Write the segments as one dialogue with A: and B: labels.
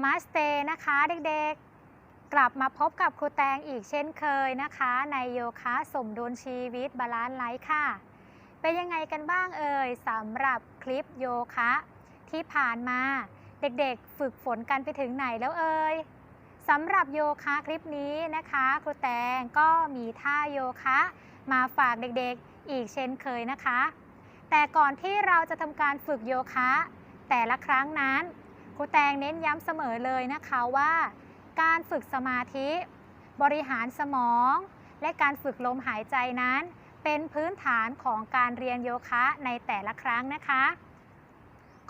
A: ามาสเตนะคะเด็กๆ กลับมาพบกับครูแตงอีกเช่นเคยนะคะ ในโยคะสมดุลชีวิตบาลานซ์ไลฟ์ค่ะ เป็นยังไงกันบ้างเอ่ยสำหรับคลิปโยคะ ที่ผ่านมาเด็กๆ ฝึกฝนกันไปถึงไหนแล้วเอ่ยสำหรับโยคะคลิปนี้นะคะครูแตงก็มีท่าโยคะ มาฝากเด็กๆ อีกเช่นเคยนะคะ แต่ก่อนที่เราจะทำการฝึกโยคะ แต่ละครั้งนั้น รูแตงเน้นย้ำเสมอเลยนะคะว่า การฝึกสมาธิ บริหารสมอง และการฝึกลมหายใจนั้น เป็นพื้นฐานของการเรียนโยคะในแต่ละครั้งนะคะ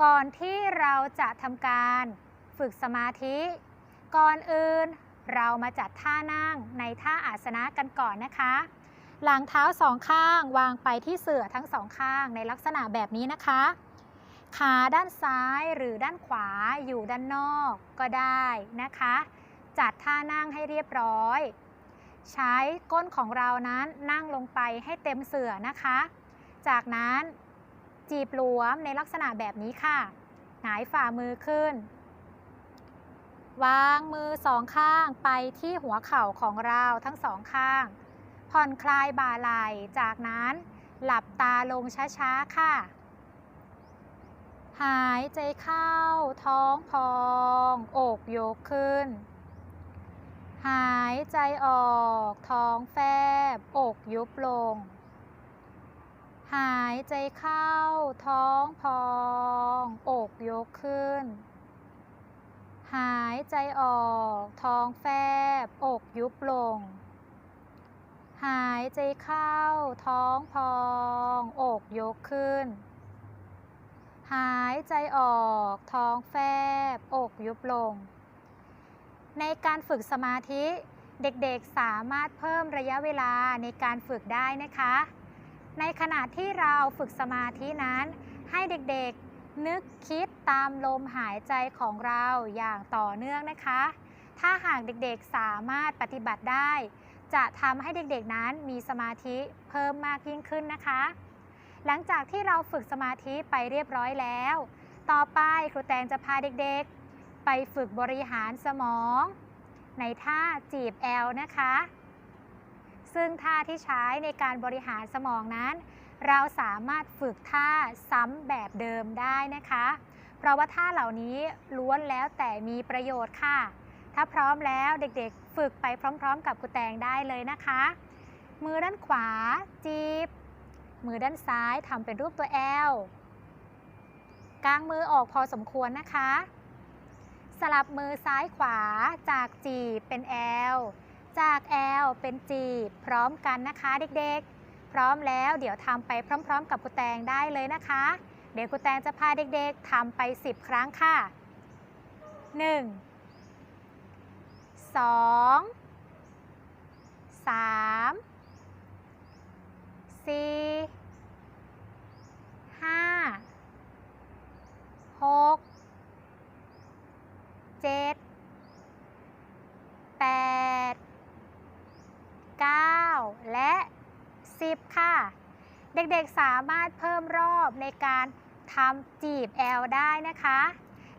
A: ก่อนที่เราจะทำการฝึกสมาธิ ก่อนอื่นเรามาจัดท่านั่งในท่าอาสนะกันก่อนนะคะ หลังเท้าสองข้างวางไปที่เสื่อทั้งสองข้างในลักษณะแบบนี้นะคะ ขาด้านซ้ายหรือด้านขวาอยู่ด้านนอกก็ได้นะคะ จัดท่านั่งให้เรียบร้อย ใช้ก้นของเรานั้นนั่งลงไปให้เต็มเสื่อนะคะ จากนั้นจีบหลวมในลักษณะแบบนี้ค่ะ หงายฝ่ามือขึ้น วางมือสองข้างไปที่หัวเข่าของเราทั้งสองข้าง ผ่อนคลายบ่าไหล่ จากนั้นหลับตาลงช้าๆค่ะ หายใจเข้าท้องพองอกยกขึ้น หายใจออกท้องแฟบอกยุบลง หายใจเข้าท้องพองอกยกขึ้น หายใจออกท้องแฟบอกยุบลง หายใจเข้าท้องพองอกยกขึ้น หายใจออกท้องแฟบอกยุบลง ในการฝึกสมาธิเด็กๆสามารถเพิ่มระยะเวลาในการฝึกได้นะคะ ในขณะที่เราฝึกสมาธินั้น ให้เด็กๆนึกคิดตามลมหายใจของเราอย่างต่อเนื่องนะคะ ถ้าหากเด็กๆสามารถปฏิบัติได้ จะทำให้เด็กๆนั้นมีสมาธิเพิ่มมากยิ่งขึ้นนะคะ หลังจากที่เราฝึกสมาธิไปเรียบร้อยแล้ว ต่อไปครูแตงจะพาเด็กๆ ไปฝึกบริหารสมอง ในท่าจีบแอลนะคะ ซึ่งท่าที่ใช้ในการบริหารสมองนั้น เราสามารถฝึกท่าซ้ำแบบเดิมได้นะคะ เพราะว่าท่าเหล่านี้ล้วนแล้วแต่มีประโยชน์ค่ะ ถ้าพร้อมแล้วเด็กๆ ฝึกไปพร้อม ๆ กับครูแตงได้เลยนะคะ มือด้านขวาจีบ มือด้านซ้ายทำเป็นรูปตัว L กางมือออกพอสมควรนะคะ สลับมือซ้ายขวาจากจีบเป็น L จาก L เป็นจีบพร้อมกันนะคะเด็กๆ พร้อมแล้วเดี๋ยวทำไปพร้อม ๆ กับครูแตงได้เลยนะคะ เดี๋ยวครูแตงจะพาเด็กๆทำไป 10 ครั้งค่ะ 1 2 3 สี่ห้าหกเจ็ดแปดเก้าและสิบค่ะ เด็กๆสามารถเพิ่มรอบในการทำจีบแอลได้นะคะ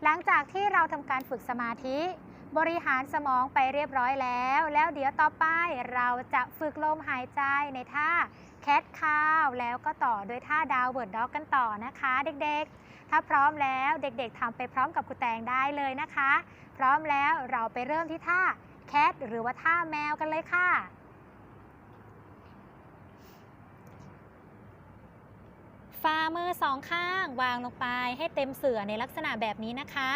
A: หลังจากที่เราทำการฝึกสมาธิ บริหารสมองไปเรียบร้อยแล้ว แล้วเดี๋ยวต่อไปเราจะฝึกลมหายใจในท่าแคทคาวแล้วก็ต่อด้วยท่าดาวเวิร์ดด็อกกันต่อนะคะ เด็กๆ ถ้าพร้อมแล้วเด็กๆทำไปพร้อมกับครูแตงได้เลยนะคะ พร้อมแล้วเราไปเริ่มที่ท่าแคทหรือว่าท่าแมวกันเลยค่ะ ฝ่ามือสองข้างวางลงไปให้เต็มเสื่อในลักษณะแบบนี้นะคะ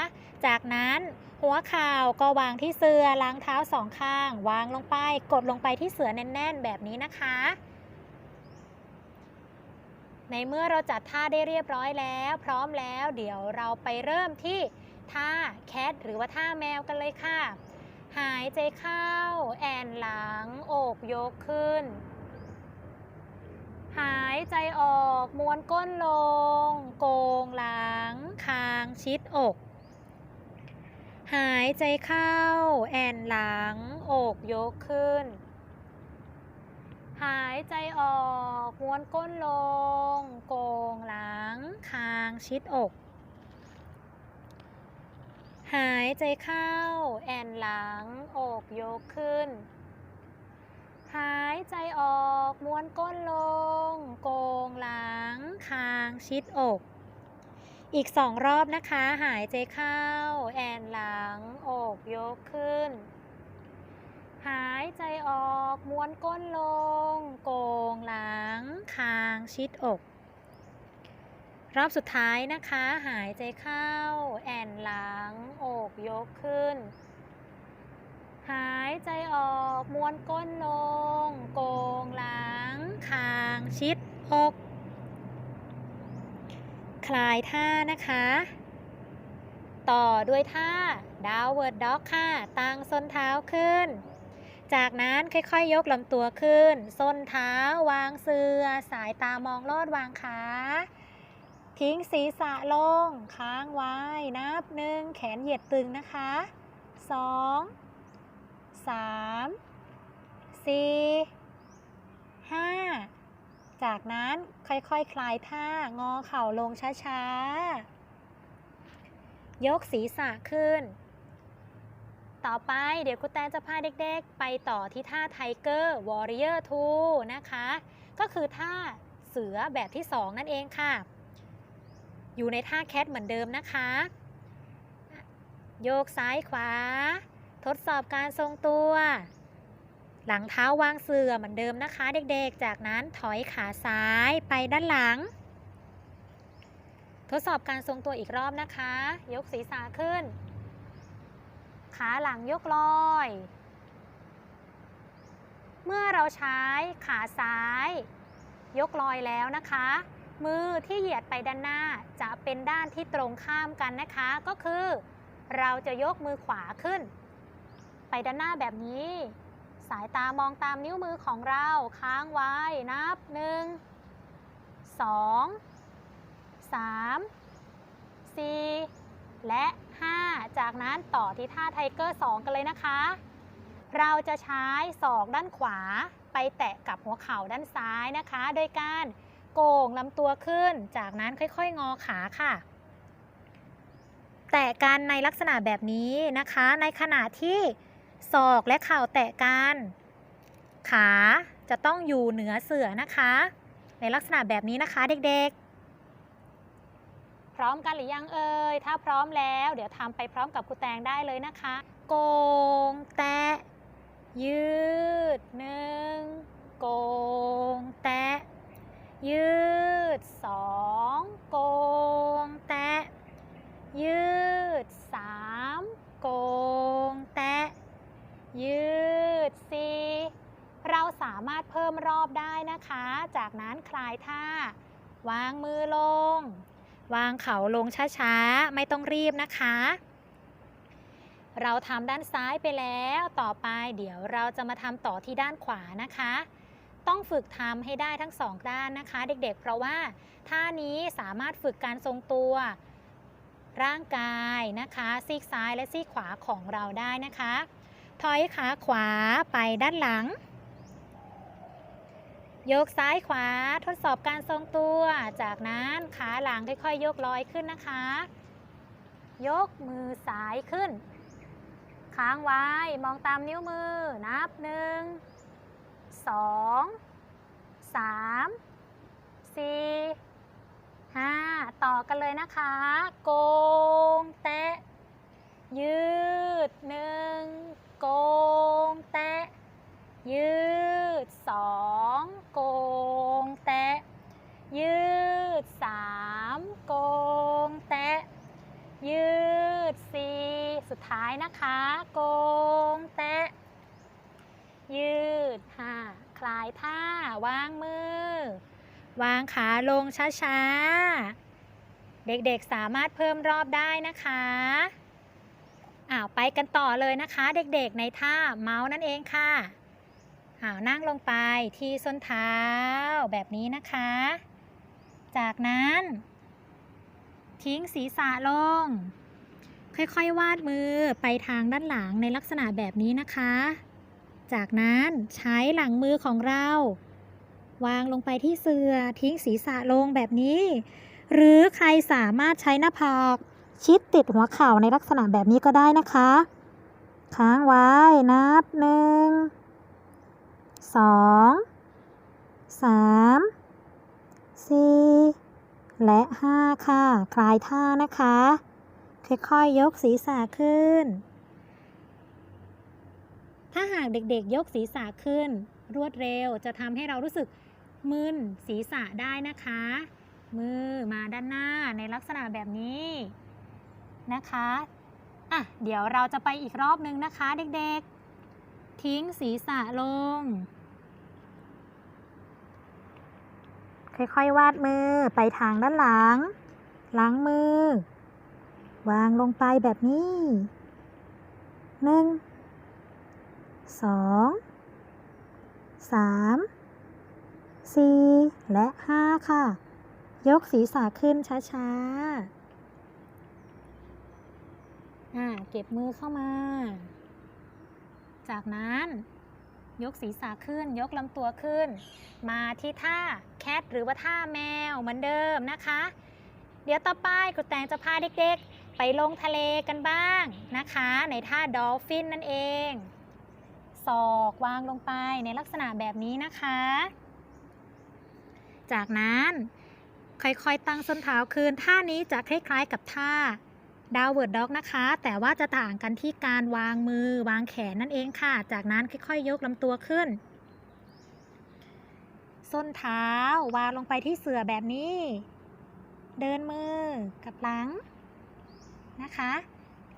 A: จากนั้นหัวเข่าก็วางที่เสื่อล้างเท้าสองข้าง วางลงไปกดลงไปที่เสื่อแน่น ๆ แบบนี้นะคะ ในเมื่อเราจัดท่าได้เรียบร้อยแล้ว พร้อมแล้ว เดี๋ยวเราไปเริ่มที่ท่าแคทหรือว่าท่าแมวกันเลยค่ะ หายใจเข้า แอนหลังอกยกขึ้น หายใจออกม้วนก้นลง โกงหลัง คางชิดอก หายใจเข้า แอนหลัง อกยกขึ้น หายใจออกม้วนก้นลง โกงหลัง คางชิดอก หายใจเข้า แอนหลัง อกยกขึ้น หายใจออกม้วนก้นลง โกงหลัง คางชิดอก อีกสองรอบนะคะ หายใจเข้า แอนหลัง อกยกขึ้น หายใจออกม้วนก้นลง โกงหลัง คางชิดอก รอบสุดท้ายนะคะ หายใจเข้า แอนหลัง อกยกขึ้น หายใจออกม้วนก้นลง โกงหลังคางชิดอกคลายท่านะคะ ต่อด้วยท่า downward dog ค่ะ ตั้งส้นเท้าขึ้น จากนั้นค่อยๆ ยกลำตัวขึ้น ส้นเท้าวางเสือ สายตามองลอดวางขา ทิ้งศีรษะลง ค้างไว้ นับหนึ่งแขนเหยียดตึงนะคะสอง สามสี่ห้าจากนั้นค่อยๆคคลายท่างอเข่าลงช้าๆ ยกศีรษะขึ้น ต่อไปเดี๋ยวครูแตนจะพาเด็กๆ ไปต่อที่ท่าไทเกอร์วอริเออร์ทูนะคะ ก็คือท่าเสือแบบที่ 2 นั่นเองค่ะ อยู่ในท่าแคทเหมือนเดิมนะคะ โยกซ้ายขวา ทดสอบการทรงตัว หลังเท้าวางเสื่อเหมือนเดิมนะคะ เด็กๆ จากนั้นถอยขาซ้ายไปด้านหลัง ทดสอบการทรงตัวอีกรอบนะคะ ยกศีรษะขึ้น ขาหลังยกลอย เมื่อเราใช้ขาซ้าย ยกลอยแล้วนะคะ มือที่เหยียดไปด้านหน้าจะเป็นด้านที่ตรงข้ามกันนะคะ ก็คือ เราจะยกมือขวาขึ้น ไปด้านหน้าแบบนี้ สายตามองตามนิ้วมือของเราค้างไว้นับหนึ่งสองสามสี่และ 5 จากนั้นต่อที่ท่าไทเกอร์ 2 กันเลยนะคะ เราจะใช้ศอกด้านขวาไปแตะกับหัวเข่าด้านซ้ายนะคะ โดยการโก่งลำตัวขึ้น จากนั้นค่อยๆ งอขาค่ะ แตะกันในลักษณะแบบนี้นะคะ ในขณะที่ ศอกและเข่าแตะกัน ขาจะต้องอยู่เหนือเสื่อนะคะ ในลักษณะแบบนี้นะคะเด็กๆ พร้อมกันหรือยังเอ่ย ถ้าพร้อมแล้ว เดี๋ยวทำไปพร้อมกับครูแตงได้เลยนะคะ โกงแตะ ยืดหนึ่งโกงแตะ ยืดสองโกงแตะ ยืดสามโกงแตะ ยืดสี่เราสามารถเพิ่มรอบได้นะคะ จากนั้นคลายท่า วางมือลง วางเข่าลงช้าๆ ไม่ต้องรีบนะคะ เราทำด้านซ้ายไปแล้วต่อไปเดี๋ยวเราจะมาทำต่อที่ด้านขวานะคะ ต้องฝึกทำให้ได้ทั้งสองด้านนะคะ เด็กๆ เพราะว่าท่านี้สามารถฝึกการทรงตัวร่างกายนะคะ ซีกซ้ายและซีกขวาของเราได้นะคะ ถอยขาขวาไปด้านหลัง ยกซ้ายขวาทดสอบการทรงตัว จากนั้นขาหลังค่อยๆ ยกลอยขึ้นนะคะ ยกมือซ้ายขึ้น ค้างไว้มองตามนิ้วมือ นับหนึ่งสองสามสี่ห้าต่อกันเลยนะคะ โกงแตะ ยืดหนึ่งโกง แตะ ยืดสอง โกงแตะ ยืดสามโกงแตะ ยืดสี่สุดท้ายนะคะ โกงแตะ ยืดห้าคลายท่าวางมือ วางขาลงช้าๆ เด็กๆสามารถเพิ่มรอบได้นะคะอ้าวไปกันต่อเลยนะคะ เด็กๆในท่าเมาส์นั่นเองค่ะ อ้านั่งลงไปที่ส้นเท้าแบบนี้นะคะ จากนั้น ทิ้งศีรษะลง ค่อยๆ วาดมือไปทางด้านหลังในลักษณะแบบนี้นะคะ จากนั้นใช้หลังมือของเรา วางลงไปที่เสือทิ้งศีรษะลงแบบนี้ หรือใครสามารถใช้หน้าผาก
B: ชิดติดหัวเข่าในลักษณะแบบนี้ก็ได้นะคะ ค้างไว้นับหนึ่ง สองสามสี่และห้าค่ะ คลายท่านะคะ ค่อยๆยกศีรษะขึ้น ถ้าหากเด็กๆ ยกศีรษะขึ้น รวดเร็วจะทำให้เรารู้สึกมึนศีรษะได้นะคะ มือมาด้านหน้าในลักษณะแบบนี้นะคะอะเดี๋ยวเราจะไปอีกรอบนึงนะคะ เด็กๆ ทิ้งศีรษะลง ค่อยๆ วาดมือไปทางด้านหลัง หลังมือ วางลงไปแบบนี้หนึ่งสองสามสี่และห้าค่ะ ยกศีรษะขึ้นช้าๆอ่าเก็บมือเข้ามา จากนั้น ยกศีรษะขึ้น ยกลำตัวขึ้น มาที่ท่าแคทหรือว่าท่าแมวเหมือนเดิมนะคะ เดี๋ยวต่อไปครูแตงจะพาเด็กๆ ไปลงทะเลกันบ้างนะคะ ในท่าดอลฟินนั่นเอง ศอกวางลงไปในลักษณะแบบนี้นะคะ จากนั้นค่อยๆ ตั้งส้นเท้าคืนท่านี้จะคล้ายๆกับท่า ดาวเวิร์ดด็อกนะคะ แต่ว่าจะต่างกันที่การวางมือวางแขนนั่นเองค่ะ จากนั้นค่อยๆ ยกลำตัวขึ้น ส้นเท้าวางลงไปที่เสื่อแบบนี้ เดินมือกับหลังนะคะ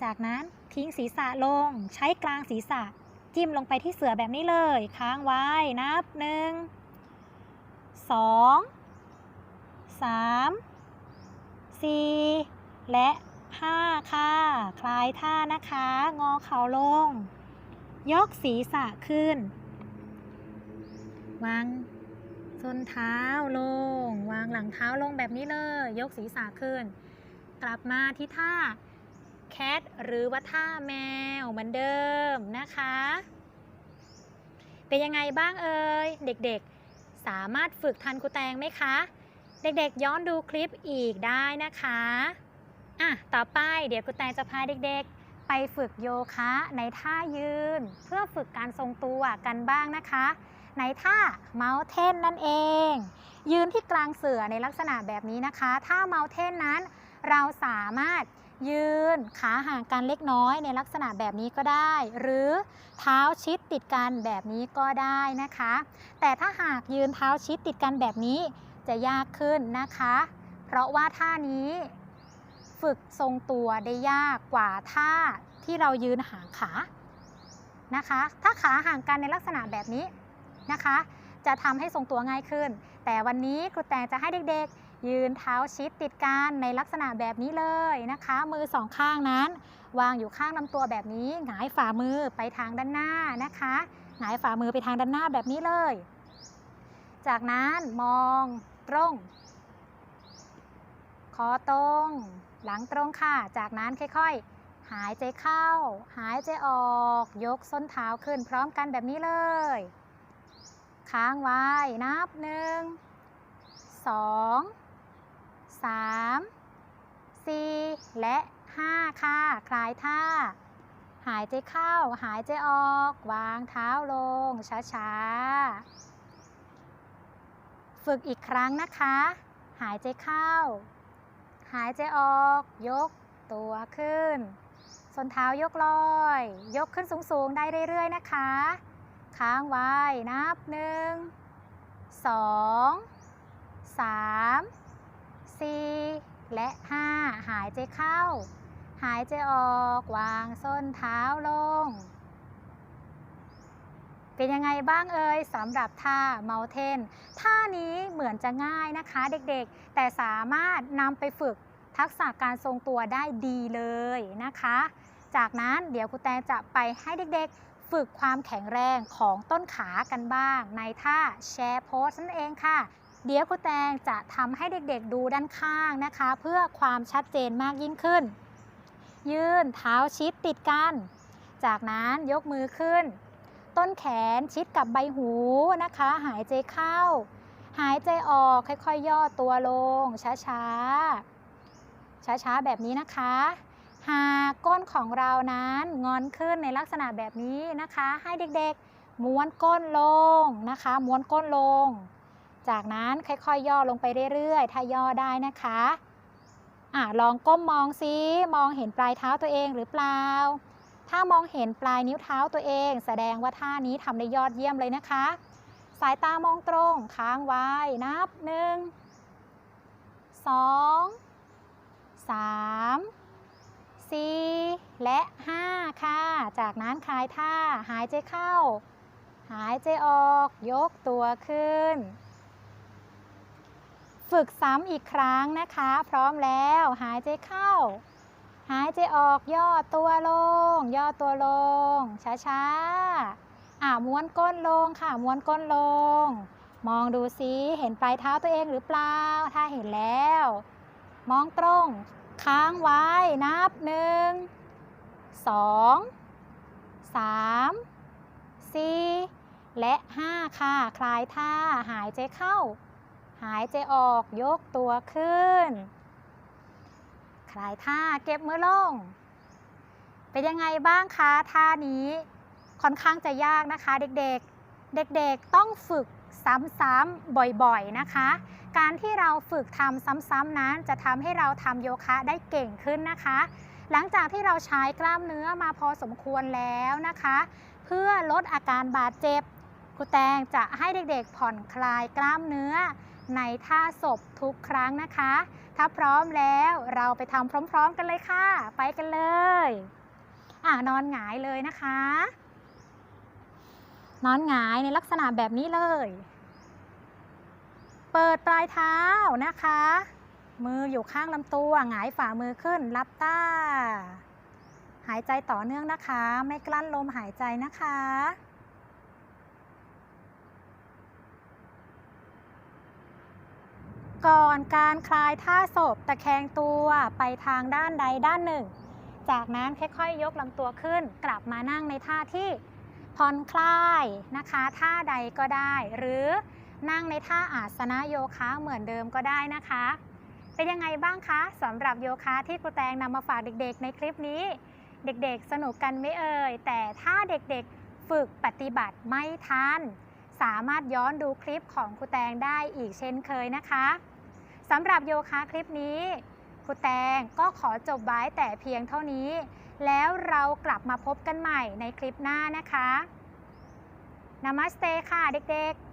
B: จากนั้นทิ้งศีรษะลงใช้กลางศีรษะจิ้มลงไปที่เสือแบบนี้เลย ค้างไว้นับหนึ่งสองสามสี่และ ห้าค่ะ คลายท่านะคะ งอเข่าลง ยกศีรษะขึ้น วางส้นเท้าลง วางหลังเท้าลงแบบนี้เลย ยกศีรษะขึ้น กลับมาที่ท่าแคทหรือว่าท่าแมวเหมือนเดิมนะคะ เป็นยังไงบ้างเอ่ยเด็กๆ สามารถฝึกทันครูแตงไหมคะ เด็กๆย้อนดูคลิปอีกได้นะคะ อะต่อไปเดี๋ยวครูแตงจะพาเด็กๆ ไปฝึกโยคะในท่ายืน เพื่อฝึกการทรงตัวกันบ้างนะคะ ในท่าเมาเทนนั่นเอง ยืนที่กลางเสื่อในลักษณะแบบนี้นะคะท่าเมาเทนนั้น เราสามารถยืนขาห่างกันเล็กน้อยในลักษณะแบบนี้ก็ได้ หรือเท้าชิดติดกันแบบนี้ก็ได้นะคะ แต่ถ้าหากยืนเท้าชิดติดกันแบบนี้จะยากขึ้นนะคะ เพราะว่าท่านี้ ฝึกทรงตัวได้ยากกว่าท่าที่เรายืนห่างขานะคะ ถ้าขาห่างกันในลักษณะแบบนี้นะคะ จะทำให้ทรงตัวง่ายขึ้น แต่วันนี้ครูแตงจะให้เด็กๆ ยืนเท้าชิดติดกันในลักษณะแบบนี้เลยนะคะ มือสองข้างนั้น วางอยู่ข้างลำตัวแบบนี้หงายฝ่ามือไปทางด้านหน้านะคะหงายฝ่ามือไปทางด้านหน้าแบบนี้เลย จากนั้นมองตรง คอตรง หลังตรงค่ะ จากนั้นค่อยๆ หายใจเข้า หายใจออก ยกส้นเท้าขึ้นพร้อมกันแบบนี้เลย ค้างไว้ นับหนึ่งสองสามสี่และห้าค่ะ คลายท่า หายใจเข้า หายใจออก วางเท้าลง ช้าๆ ฝึกอีกครั้งนะคะ หายใจเข้า หายใจออก ยกตัวขึ้น ส้นเท้ายกลอย ยกขึ้นสูงๆ ได้เรื่อยๆ นะคะ ค้างไว้นับหนึ่งสองสามสี่และห้าหายใจเข้า หายใจออก วางส้นเท้าลง เป็นยังไงบ้างเอ่ยสำหรับท่าเมาเทนท่านี้เหมือนจะง่ายนะคะเด็กๆ แต่สามารถนำไปฝึกทักษะการทรงตัวได้ดีเลยนะคะ จากนั้นเดี๋ยวครูแตงจะไปให้เด็กๆ ฝึกความแข็งแรงของต้นขากันบ้าง ในท่าแชร์โพสนั่นเองค่ะ เดี๋ยวครูแตงจะทำให้เด็กๆดูด้านข้างนะคะ เพื่อความชัดเจนมากยิ่งขึ้น ยืนเท้าชิดติดกัน จากนั้นยกมือขึ้น ต้นแขนชิดกับใบหูนะคะ หายใจเข้า หายใจออกค่อยๆ ย่อตัวลง ช้าๆ
A: ช้าๆ แบบนี้นะคะ หากก้นของเรานั้นงอนขึ้นในลักษณะแบบนี้นะคะ ให้เด็กๆ ม้วนก้นลงนะคะ ม้วนก้นลง จากนั้นค่อย ๆ ย่อลงไปเรื่อยๆ ถ้าย่อได้นะคะอะลองก้มมองซิ มองเห็นปลายเท้าตัวเองหรือเปล่า ถ้ามองเห็นปลายนิ้วเท้าตัวเอง แสดงว่าท่านี้ทำได้ยอดเยี่ยมเลยนะคะ สายตามองตรงค้างไว้นับหนึ่งสองสามสี่และห้าค่ะ จากนั้นคลายท่าหายใจเข้า หายใจออกยกตัวขึ้น ฝึกซ้ำอีกครั้งนะคะ พร้อมแล้วหายใจเข้า หายใจออกย่อตัวลง ย่อตัวลง ช้าๆอ่าม้วนก้นลงค่ะ ม้วนก้นลง มองดูซิเห็นปลายเท้าตัวเองหรือเปล่า ถ้าเห็นแล้ว มองตรง ค้างไว้นับหนึ่งสองสามสี่และห้าค่ะ คลายท่าหายใจเข้า หายใจออกยกตัวขึ้น คลายท่าเก็บมือลง เป็นยังไงบ้างคะท่านี้ค่อนข้างจะยากนะคะ เด็กๆ เด็กๆต้องฝึกซ้ำๆบ่อยๆนะคะ การที่เราฝึกทำซ้ำๆนั้นจะทำให้เราทำโยคะได้เก่งขึ้นนะคะ หลังจากที่เราใช้กล้ามเนื้อมาพอสมควรแล้วนะคะ เพื่อลดอาการบาดเจ็บครูแตงจะให้เด็กๆผ่อนคลายกล้ามเนื้อ ในท่าศพทุกครั้งนะคะ ถ้าพร้อมแล้วเราไปทำพร้อม ๆ กันเลยค่ะ ไปกันเลยอ่านอนหงายเลยนะคะ นอนหงายในลักษณะแบบนี้เลย เปิดปลายเท้านะคะ มืออยู่ข้างลำตัวหงายฝ่ามือขึ้นรับตาหายใจต่อเนื่องนะคะ ไม่กลั้นลมหายใจนะคะ ก่อนการคลายท่าศพตะแคงตัวไปทางด้านใดด้านหนึ่ง จากนั้นค่อยๆ ยกลำตัวขึ้น กลับมานั่งในท่าที่ผ่อนคลายนะคะ ท่าใดก็ได้ หรือนั่งในท่าอาสนะโยคะเหมือนเดิมก็ได้นะคะ เป็นยังไงบ้างคะสำหรับโยคะที่ครูแตงนำมาฝากเด็กๆ ในคลิปนี้ เด็กๆ สนุกกันไม่เอ่ย แต่ถ้าเด็กๆฝึกปฏิบัติไม่ทันสามารถย้อนดูคลิปของครูแตงได้อีกเช่นเคยนะคะ สำหรับโยคะคลิปนี้ครูแตงก็ขอจบไว้แต่เพียงเท่านี้ แล้วเรากลับมาพบกันใหม่ในคลิปหน้านะคะนามัสเตค่ะเด็กๆ